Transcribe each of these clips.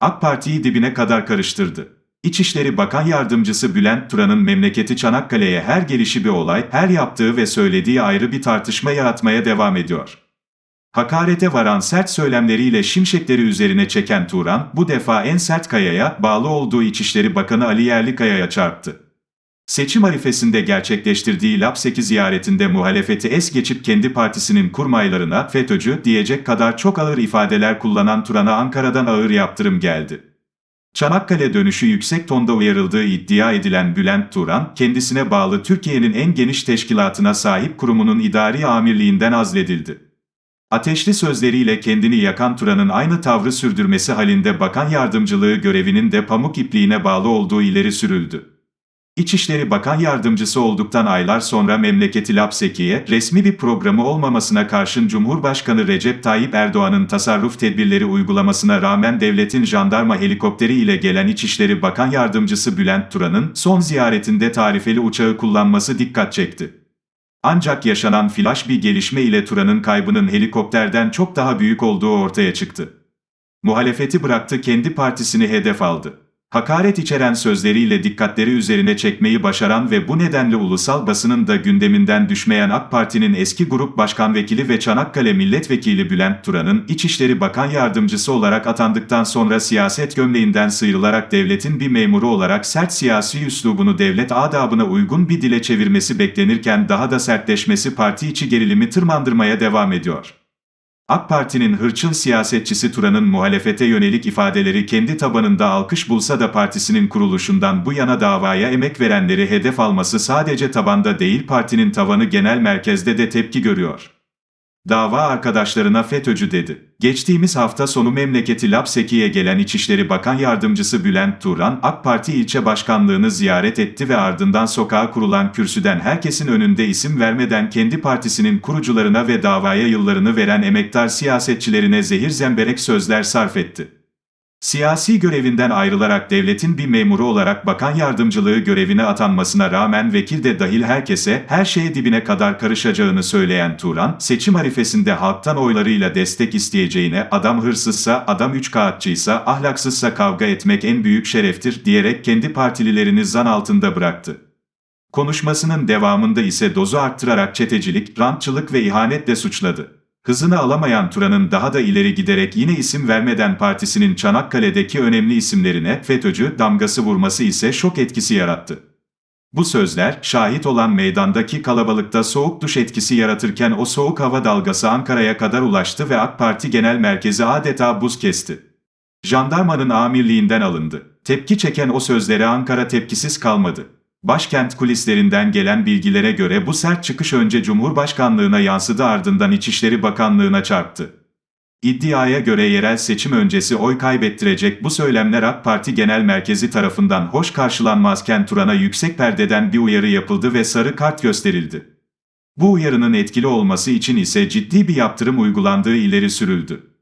AK Parti'yi dibine kadar karıştırdı. İçişleri Bakan Yardımcısı Bülent Turan'ın memleketi Çanakkale'ye her gelişi bir olay, her yaptığı ve söylediği ayrı bir tartışma yaratmaya devam ediyor. Hakarete varan sert söylemleriyle şimşekleri üzerine çeken Turan, bu defa en sert kayaya, bağlı olduğu İçişleri Bakanı Ali Yerlikaya'ya çarptı. Seçim arifesinde gerçekleştirdiği Lapseki ziyaretinde muhalefeti es geçip kendi partisinin kurmaylarına FETÖ'cü diyecek kadar çok ağır ifadeler kullanan Turan'a Ankara'dan ağır yaptırım geldi. Çanakkale dönüşü yüksek tonda uyarıldığı iddia edilen Bülent Turan, kendisine bağlı Türkiye'nin en geniş teşkilatına sahip kurumunun idari amirliğinden azledildi. Ateşli sözleriyle kendini yakan Turan'ın aynı tavrı sürdürmesi halinde bakan yardımcılığı görevinin de pamuk ipliğine bağlı olduğu ileri sürüldü. İçişleri Bakan Yardımcısı olduktan aylar sonra memleketi Lapseki'ye resmi bir programı olmamasına karşın Cumhurbaşkanı Recep Tayyip Erdoğan'ın tasarruf tedbirleri uygulamasına rağmen devletin jandarma helikopteri ile gelen İçişleri Bakan Yardımcısı Bülent Turan'ın son ziyaretinde tarifeli uçağı kullanması dikkat çekti. Ancak yaşanan flash bir gelişme ile Turan'ın kaybının helikopterden çok daha büyük olduğu ortaya çıktı. Muhalefeti bıraktı kendi partisini hedef aldı. Hakaret içeren sözleriyle dikkatleri üzerine çekmeyi başaran ve bu nedenle ulusal basının da gündeminden düşmeyen AK Parti'nin eski grup başkan vekili ve Çanakkale milletvekili Bülent Turan'ın İçişleri Bakan Yardımcısı olarak atandıktan sonra siyaset gömleğinden sıyrılarak devletin bir memuru olarak sert siyasi üslubunu devlet adabına uygun bir dile çevirmesi beklenirken daha da sertleşmesi parti içi gerilimi tırmandırmaya devam ediyor. AK Parti'nin hırçın siyasetçisi Turan'ın muhalefete yönelik ifadeleri kendi tabanında alkış bulsa da partisinin kuruluşundan bu yana davaya emek verenleri hedef alması sadece tabanda değil partinin tavanı genel merkezde de tepki görüyor. Dava arkadaşlarına FETÖ'cü dedi. Geçtiğimiz hafta sonu memleketi Lapseki'ye gelen İçişleri Bakan Yardımcısı Bülent Turan, AK Parti ilçe başkanlığını ziyaret etti ve ardından sokağa kurulan kürsüden herkesin önünde isim vermeden kendi partisinin kurucularına ve davaya yıllarını veren emektar siyasetçilerine zehir zemberek sözler sarf etti. Siyasi görevinden ayrılarak devletin bir memuru olarak bakan yardımcılığı görevine atanmasına rağmen vekil de dahil herkese her şeye dibine kadar karışacağını söyleyen Turan, seçim arifesinde halktan oylarıyla destek isteyeceğine adam hırsızsa, adam üç kağıtçıysa, ahlaksızsa kavga etmek en büyük şereftir diyerek kendi partililerini zan altında bıraktı. Konuşmasının devamında ise dozu arttırarak çetecilik, rantçılık ve ihanetle suçladı. Hızını alamayan Turan'ın daha da ileri giderek yine isim vermeden partisinin Çanakkale'deki önemli isimlerine FETÖ'cü damgası vurması ise şok etkisi yarattı. Bu sözler, şahit olan meydandaki kalabalıkta soğuk duş etkisi yaratırken o soğuk hava dalgası Ankara'ya kadar ulaştı ve AK Parti Genel Merkezi adeta buz kesti. Jandarmanın amirliğinden alındı. Tepki çeken o sözlere Ankara tepkisiz kalmadı. Başkent kulislerinden gelen bilgilere göre bu sert çıkış önce Cumhurbaşkanlığına yansıdı ardından İçişleri Bakanlığına çarptı. İddiaya göre yerel seçim öncesi oy kaybettirecek bu söylemler AK Parti Genel Merkezi tarafından hoş karşılanmazken Turan'a yüksek perdeden bir uyarı yapıldı ve sarı kart gösterildi. Bu uyarının etkili olması için ise ciddi bir yaptırım uygulandığı ileri sürüldü.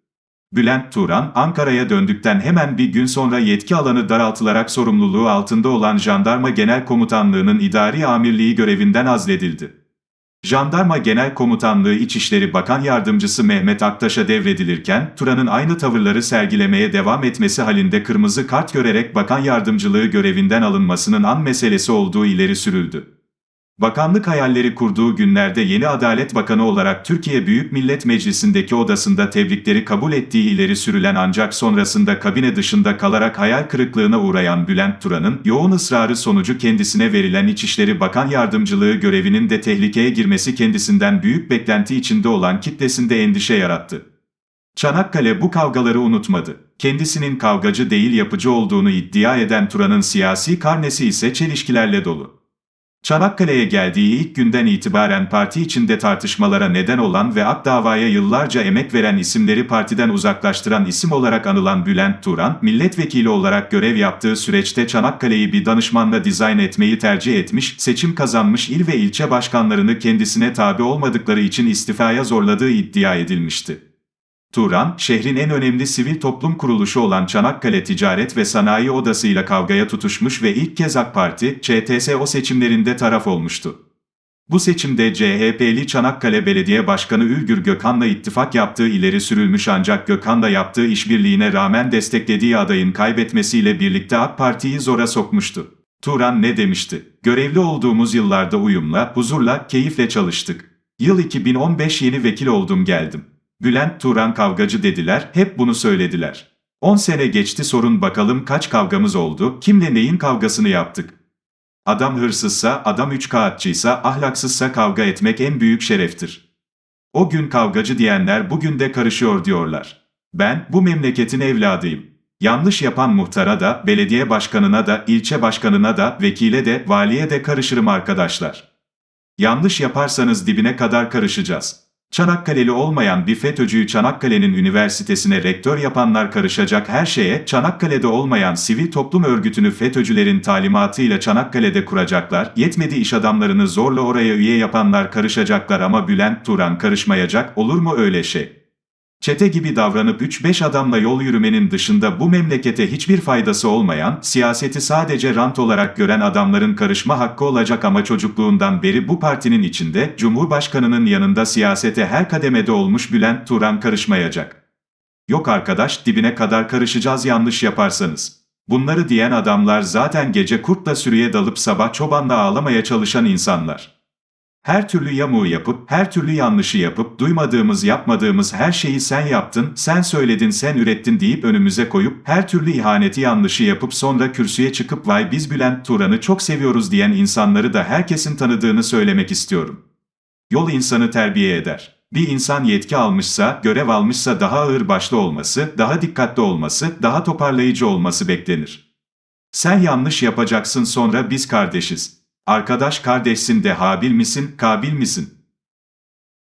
Bülent Turan, Ankara'ya döndükten hemen bir gün sonra yetki alanı daraltılarak sorumluluğu altında olan Jandarma Genel Komutanlığı'nın idari amirliği görevinden azledildi. Jandarma Genel Komutanlığı İçişleri Bakan Yardımcısı Mehmet Aktaş'a devredilirken, Turan'ın aynı tavırları sergilemeye devam etmesi halinde kırmızı kart görerek bakan yardımcılığı görevinden alınmasının an meselesi olduğu ileri sürüldü. Bakanlık hayalleri kurduğu günlerde yeni Adalet Bakanı olarak Türkiye Büyük Millet Meclisi'ndeki odasında tebrikleri kabul ettiği ileri sürülen ancak sonrasında kabine dışında kalarak hayal kırıklığına uğrayan Bülent Turan'ın yoğun ısrarı sonucu kendisine verilen İçişleri Bakan Yardımcılığı görevinin de tehlikeye girmesi kendisinden büyük beklenti içinde olan kitlesinde endişe yarattı. Çanakkale bu kavgaları unutmadı. Kendisinin kavgacı değil yapıcı olduğunu iddia eden Turan'ın siyasi karnesi ise çelişkilerle dolu. Çanakkale'ye geldiği ilk günden itibaren parti içinde tartışmalara neden olan ve AK davaya yıllarca emek veren isimleri partiden uzaklaştıran isim olarak anılan Bülent Turan, milletvekili olarak görev yaptığı süreçte Çanakkale'yi bir danışmanla dizayn etmeyi tercih etmiş, seçim kazanmış il ve ilçe başkanlarını kendisine tabi olmadıkları için istifaya zorladığı iddia edilmişti. Turan, şehrin en önemli sivil toplum kuruluşu olan Çanakkale Ticaret ve Sanayi Odası ile kavgaya tutuşmuş ve ilk kez AK Parti, ÇTSO seçimlerinde taraf olmuştu. Bu seçimde CHP'li Çanakkale Belediye Başkanı Ülgür Gökhan'la ittifak yaptığı ileri sürülmüş ancak Gökhan'la yaptığı işbirliğine rağmen desteklediği adayın kaybetmesiyle birlikte AK Parti'yi zora sokmuştu. Turan ne demişti? Görevli olduğumuz yıllarda uyumla, huzurla, keyifle çalıştık. Yıl 2015 yeni vekil oldum geldim. Bülent Turan kavgacı dediler, hep bunu söylediler. 10 sene geçti sorun bakalım kaç kavgamız oldu, kimle neyin kavgasını yaptık. Adam hırsızsa, adam üç kağıtçıysa, ahlaksızsa kavga etmek en büyük şereftir. O gün kavgacı diyenler bugün de karışıyor diyorlar. Ben bu memleketin evladıyım. Yanlış yapan muhtara da, belediye başkanına da, ilçe başkanına da, vekile de, valiye de karışırım arkadaşlar. Yanlış yaparsanız dibine kadar karışacağız. Çanakkale'li olmayan bir FETÖ'cüyü Çanakkale'nin üniversitesine rektör yapanlar karışacak her şeye, Çanakkale'de olmayan sivil toplum örgütünü FETÖ'cülerin talimatıyla Çanakkale'de kuracaklar, yetmedi iş adamlarını zorla oraya üye yapanlar karışacaklar ama Bülent Turan karışmayacak, olur mu öyle şey? Çete gibi davranıp 3-5 adamla yol yürümenin dışında bu memlekete hiçbir faydası olmayan, siyaseti sadece rant olarak gören adamların karışma hakkı olacak ama çocukluğundan beri bu partinin içinde, Cumhurbaşkanının yanında siyasete her kademede olmuş Bülent Turan karışmayacak. Yok arkadaş dibine kadar karışacağız yanlış yaparsanız. Bunları diyen adamlar zaten gece kurtla sürüye dalıp sabah çobanla ağlamaya çalışan insanlar. Her türlü yamuğu yapıp, her türlü yanlışı yapıp, duymadığımız yapmadığımız her şeyi sen yaptın, sen söyledin, sen ürettin deyip önümüze koyup, her türlü ihaneti yanlışı yapıp sonra kürsüye çıkıp vay biz Bülent Turan'ı çok seviyoruz diyen insanları da herkesin tanıdığını söylemek istiyorum. Yol insanı terbiye eder. Bir insan yetki almışsa, görev almışsa daha ağır başlı olması, daha dikkatli olması, daha toparlayıcı olması beklenir. Sen yanlış yapacaksın sonra biz kardeşiz. Arkadaş kardeşsin de habil misin, kabil misin?